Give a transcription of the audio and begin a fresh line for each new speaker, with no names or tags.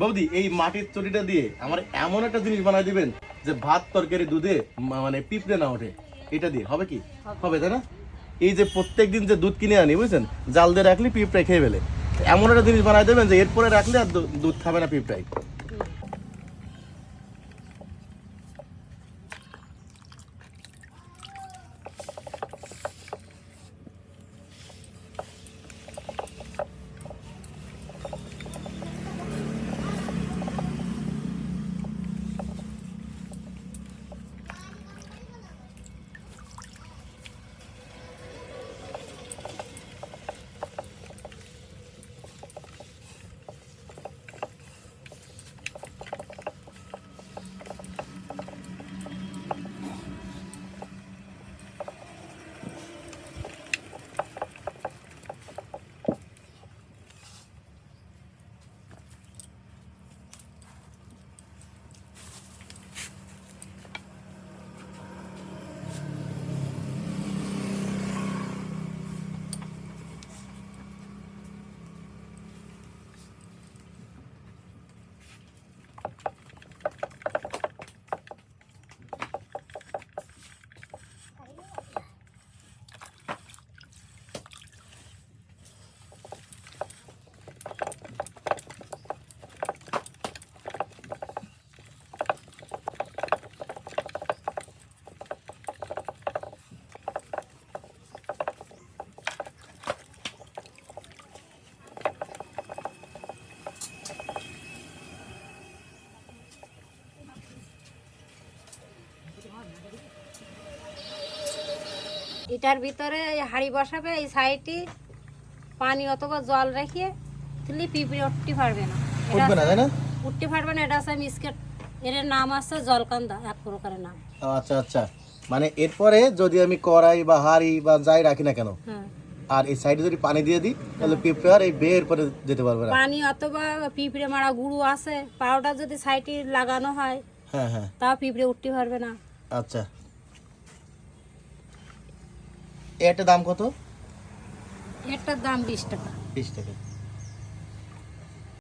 বৌদি এই মাটির চটিটা দিয়ে আমার এমন একটা জিনিস বানাই দিবেন যে ভাত তরকারি দুধে মানে পিঁপড়ে না ওঠে। এটা দিয়ে হবে কি? হবে। তাই না? এই যে প্রত্যেক দিন যে দুধ কিনে আনি বুঝছেন? জাল দিয়ে রাখলে পিঁপড়ে খেয়ে ফেলে। এমন একটা জিনিস বানাই দেবেন যে এরপরে রাখলে আর দুধ খাবে না পিঁপড়াই।
এটার ভিতরে এই হাঁড়ি বসাবে এই সাইডে পানি অথবা জল রেখে তুলি পিঁপড়ে উঠতে পারবে
না।
উঠতে পারবে না এটা আছে মিসকেট এর নাম আছে জলকান্দা এক প্রকারের নাম।
আচ্ছা আচ্ছা। মানে এরপরে যদি আমি কড়াই বা হাঁড়ি বা যাই রাখি না কেন
হ্যাঁ।
আর এই সাইডে যদি পানি দিয়ে দিই তাহলে পিঁপড়ে আর এই বের করে যেতে পারবে না।
পানি অথবা পিঁপড়ে মারা গুঁড়ো আছে পাউডার যদি সাইডে লাগানো হয়
হ্যাঁ হ্যাঁ।
তাও পিঁপড়ে উঠতে পারবে না।
আচ্ছা। একটা দাম কত?
এটার দাম বিশ টাকা।
বিশ টাকা।